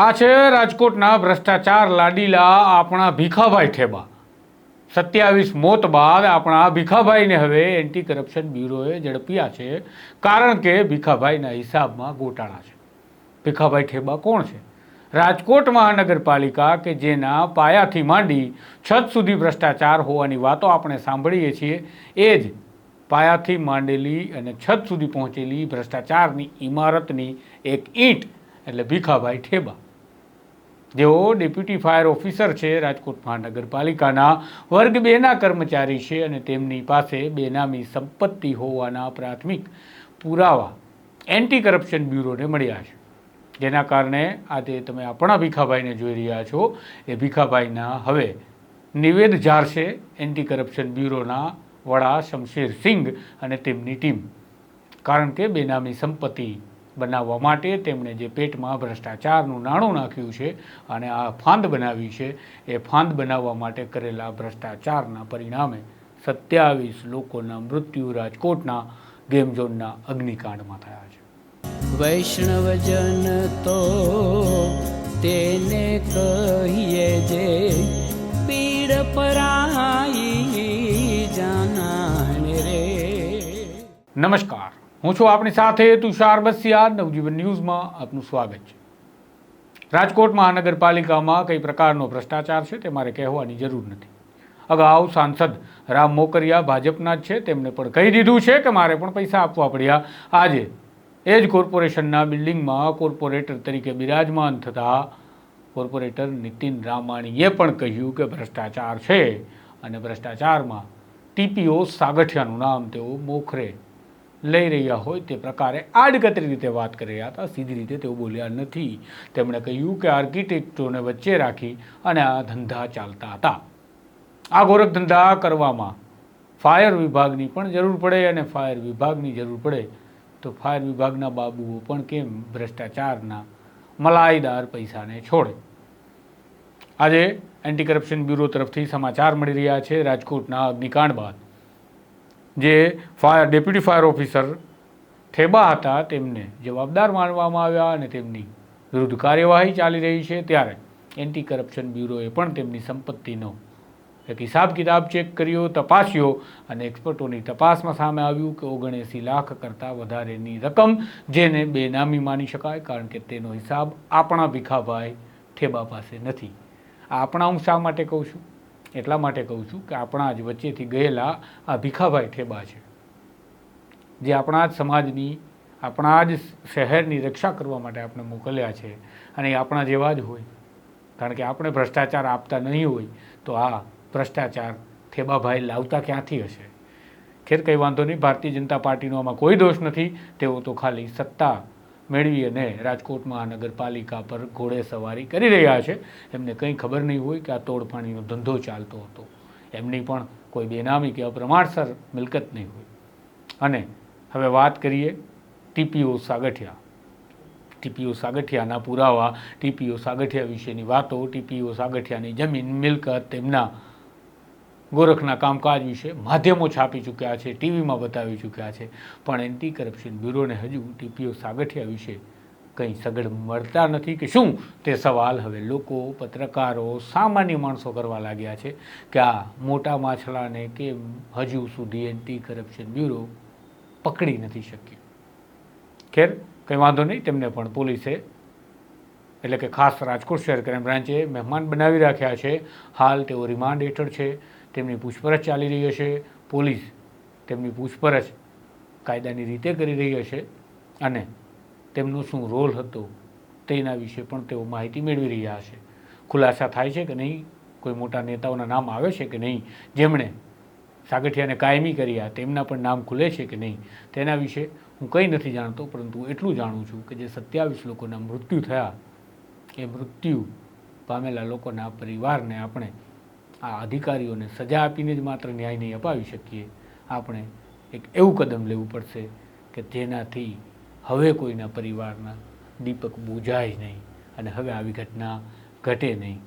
આ છે રાજકોટના ભ્રષ્ટાચાર લાડીલા આપણા ભીખાભાઈ ઠેબા. સત્યાવીસ મોત બાદ આપણા ભીખાભાઈને હવે એન્ટી કરપ્શન બ્યુરોએ ઝડપ્યા છે. કારણ કે ભીખાભાઈના હિસાબમાં ગોટાળા છે. ભીખાભાઈ ઠેબા કોણ છે? રાજકોટ મહાનગરપાલિકા કે જેના પાયાથી માંડી છત સુધી ભ્રષ્ટાચાર હોવાની વાતો આપણે સાંભળીએ છીએ. એ જ પાયાથી માંડેલી અને છત સુધી પહોંચેલી ભ્રષ્ટાચારની ઇમારતની એક ઈંટ, એટલે ભીખાભાઈ ઠેબા. જેઓ ડેપ્યુટી ફાયર ઓફિસર છે રાજકોટ મહાનગરપાલિકાના વર્ગ બેના કર્મચારી છે અને તેમની પાસે બેનામી સંપત્તિ હોવાના પ્રાથમિક પુરાવા એન્ટી કરપ્શન બ્યુરોને મળ્યા છે. જેના કારણે આજે તમે આપણા ભીખાભાઈને જોઈ રહ્યા છો. એ ભીખાભાઈના હવે નિવેદ ઝારશે એન્ટી કરપ્શન બ્યુરોના વડા શમશેર સિંઘ અને તેમની ટીમ. કારણ કે બેનામી સંપત્તિ બનાવવા માટે તેમણે જે પેટમાં ભ્રષ્ટાચારનું નાણું નાખ્યું છે અને આ ફાંદ બનાવી છે એ ફાંદ બનાવવા માટે કરેલા ભ્રષ્ટાચારના પરિણામે સત્યાવીસ લોકોના મૃત્યુ રાજકોટના ગેમ ઝોનના અગ્નિકાંડમાં થયા છે. વૈષ્ણવજન તો તેને કહીએ જે પીડ પરાઈ જાનાને રે. નમસ્કાર. હું છું આપણી સાથે તુષાર બસિયા નવજીવન ન્યૂઝમાં આપનું સ્વાગત છે. રાજકોટ મહાનગરપાલિકામાં કઈ પ્રકારનો ભ્રષ્ટાચાર છે તે મારે કહેવાની જરૂર નથી. અગાઉ સાંસદ રામ મોકરિયા ભાજપના જ છે. તેમણે પણ કહી દીધું છે કે મારે પણ પૈસા આપવા પડ્યા. આજે એ જ કોર્પોરેશનના બિલ્ડિંગમાં કોર્પોરેટર તરીકે બિરાજમાન થતા કોર્પોરેટર નીતિન રામાણીએ પણ કહ્યું કે ભ્રષ્ટાચાર છે અને ભ્રષ્ટાચારમાં ટીપીઓ સાગઠિયાનું નામ તેઓ મોખરે લઈ રહ્યા હોય તે પ્રકારે આડકતરી રીતે વાત કરી રહ્યા હતા. સીધી રીતે તેઓ બોલ્યા નથી. તેમણે કહ્યું કે આર્કિટેક્ટોને વચ્ચે રાખી અને આ ધંધા ચાલતા હતા. આ ગોરખ ધંધા કરવામાં ફાયર વિભાગની પણ જરૂર પડે અને ફાયર વિભાગની જરૂર પડે તો ફાયર વિભાગના બાબુઓ પણ કેમ ભ્રષ્ટાચારના મલાઈદાર પૈસાને છોડે? આજે એન્ટી કરપ્શન બ્યુરો તરફથી સમાચાર મળી રહ્યા છે. રાજકોટના અગ્નિકાંડ બાદ જે fire deputy fire officer Theba હતા, તેમને જવાબદાર માનવામાં આવ્યા અને તેમની વિરુદ્ધ કાર્યવાહી ચાલી રહી છે. ત્યારે એન્ટી કરપ્શન બ્યુરોએ પણ તેમની સંપત્તિનો એક હિસાબ કિતાબ ચેક કર્યો, તપાસ્યો અને એક્સપર્ટોની તપાસમાં સામે આવ્યું કે ઓગણએંસી લાખ કરતાં વધારેની રકમ જેને બેનામી માની શકાય કારણ કે તેનો હિસાબ આપણા ભીખાભાઈ ઠેબા પાસે નથી. આ આપણા હું શા માટે કહું છું? એટલા માટે કહું છું કે આપણા જ વચ્ચેથી ગયેલા આ ભીખાભાઈ ઠેબા છે. જે આપણા જ સમાજની, આપણા જ શહેરની રક્ષા કરવા માટે આપણે મોકલ્યા છે અને એ આપણા જેવા જ હોય. કારણ કે આપણે ભ્રષ્ટાચાર આપતા નહીં હોય તો આ ભ્રષ્ટાચાર ઠેબાભાઈ લાવતા ક્યાંથી હશે? ખેર કંઈ વાંધો નહીં, ભારતીય જનતા પાર્ટીનો આમાં કોઈ દોષ નથી, તેઓ તો ખાલી સત્તા મેળવી અને રાજકોટ મહાનગરપાલિકા પર ઘોડે સવારી કરી રહ્યા છે. એમને કંઈ ખબર નહીં હોય કે આ તોડપાણીનો ધંધો ચાલતો હતો. એમની પણ કોઈ બેનામી કે અપ્રમાણસર મિલકત નહીં હોય. અને હવે વાત કરીએ ટીપીઓ સાગઠિયા. ટીપીઓ સાગઠિયાના પુરાવા, ટીપીઓ સાગઠિયા વિશેની વાતો, ટીપીઓ સાગઠિયાની જમીન, મિલકત, તેમના ગોરખના કામકાજ વિશે માધ્યમો છાપી ચૂક્યા છે, ટીવીમાં બતાવી ચૂક્યા છે. પણ એન્ટી કરપ્શન બ્યુરોને હજુ ટીપીઓ સાગઠિયા વિશે કંઈ સગડ મળતા નથી કે શું? તે સવાલ હવે લોકો, પત્રકારો, સામાન્ય માણસો કરવા લાગ્યા છે કે આ મોટા માછલાને કેમ હજુ સુધી એન્ટી કરપ્શન બ્યુરો પકડી નથી શક્યું? ખેર, કંઈ વાંધો નહીં, તેમને પણ પોલીસે એટલે કે ખાસ રાજકોટ શહેર ક્રાઇમ બ્રાન્ચે મહેમાન બનાવી રાખ્યા છે. હાલ તેઓ રિમાન્ડ હેઠળ છે. તેમની પૂછપરછ ચાલી રહી હશે, પોલીસ તેમની પૂછપરછ કાયદાની રીતે કરી રહી હશે અને તેમનો શું રોલ હતો તેના વિશે પણ તેઓ માહિતી મેળવી રહ્યા હશે. ખુલાસા થાય છે કે નહીં? કોઈ મોટા નેતાઓના નામ આવે છે કે નહીં? જેમણે સાગઠિયાને કાયમી કર્યા, તેમના પણ નામ ખુલે છે કે નહીં? તેના વિશે હું કંઈ નથી જાણતો, પરંતુ એટલું જાણું છું કે જે સત્યાવીસ લોકોના મૃત્યુ થયા, એ મૃત્યુ પામેલા લોકોના પરિવારને આપણે આ અધિકારીઓને સજા આપીને જ માત્ર ન્યાય નહીં અપાવી શકીએ. આપણે એક એવું કદમ લેવું પડશે કે જેનાથી હવે કોઈના પરિવારના દીપક બુજાય નહીં અને હવે આવી ઘટના ઘટે નહીં.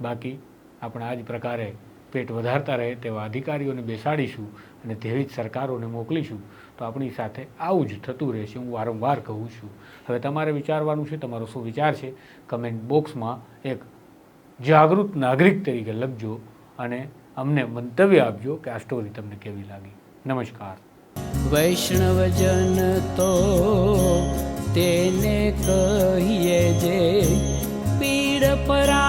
બાકી આપણે આ જ પ્રકારે પેટ વધારતા રહે તેવા અધિકારીઓને બેસાડીશું અને તેવી જ સરકારોને મોકલીશું તો આપણી સાથે આવું જ થતું રહેશે હું વારંવાર કહું છું. હવે તમારે વિચારવાનું છે, તમારો શું વિચાર છે? કમેન્ટ બોક્સમાં એક જાગૃત નાગરિક તરીકે લખજો અને અમને મંતવ્ય આપજો કે આ સ્ટોરી તમને કેવી લાગી. નમસ્કાર. વૈષ્ણવજન તો તેને કહીએ જે પીડ પરાય